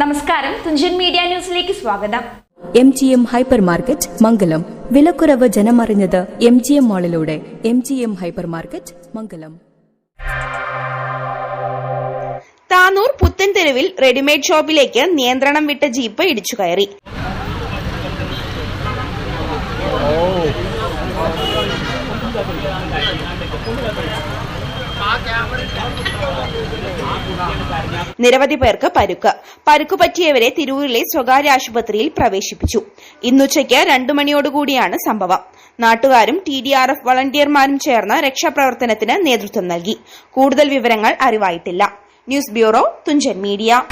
നമസ്കാരം. തുഞ്ചൻ മീഡിയ ന്യൂസിലേക്ക് സ്വാഗതം. M G M hyper market Mangalam. വിലക്കുറവ് ജനമറിഞ്ഞത് M G M മാളിലൂടെ. M G M hyper market Mangalam. Tanur പുത്തൻതെരുവിൽ readymade ഷോപ്പിലേക്ക് നിയന്ത്രണം വിട്ട ജീപ്പ് ഇടിച്ചു കയറി. നിരവധി പേർക്ക് പരുക്ക്. പരുക്ക് പറ്റിയവരെ തിരൂരിലെ സ്വകാര്യ ആശുപത്രിയിൽ പ്രവേശിപ്പിച്ചു. ഇന്നുച്ചയ്ക്ക് രണ്ടു മണിയോടുകൂടിയാണ് സംഭവം. നാട്ടുകാരും ടി ഡി ആർ എഫ് വളണ്ടിയർമാരും ചേർന്ന് രക്ഷാപ്രവർത്തനത്തിന് നേതൃത്വം നൽകി. കൂടുതൽ വിവരങ്ങൾ അറിവായിട്ടില്ല. News bureau Thunchan media.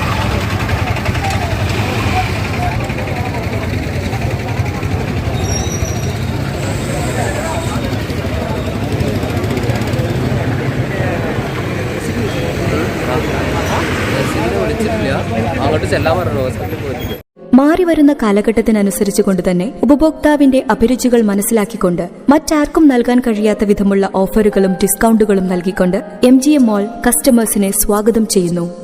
വരുന്ന അങ്ങോട്ട് ചെല്ലാൻ പറഞ്ഞു ഹോസ്പിറ്റലിൽ പോയിട്ടുണ്ട്. മാറിവരുന്ന കാലഘട്ടത്തിനനുസരിച്ച് കൊണ്ടുതന്നെ ഉപഭോക്താവിന്റെ അഭിരുചികൾ മനസ്സിലാക്കിക്കൊണ്ട് മറ്റാർക്കും നൽകാൻ കഴിയാത്ത വിധമുള്ള ഓഫറുകളും ഡിസ്കൗണ്ടുകളും നൽകിക്കൊണ്ട് എം ജി എം മോൾ കസ്റ്റമേഴ്സിനെ സ്വാഗതം ചെയ്യുന്നു.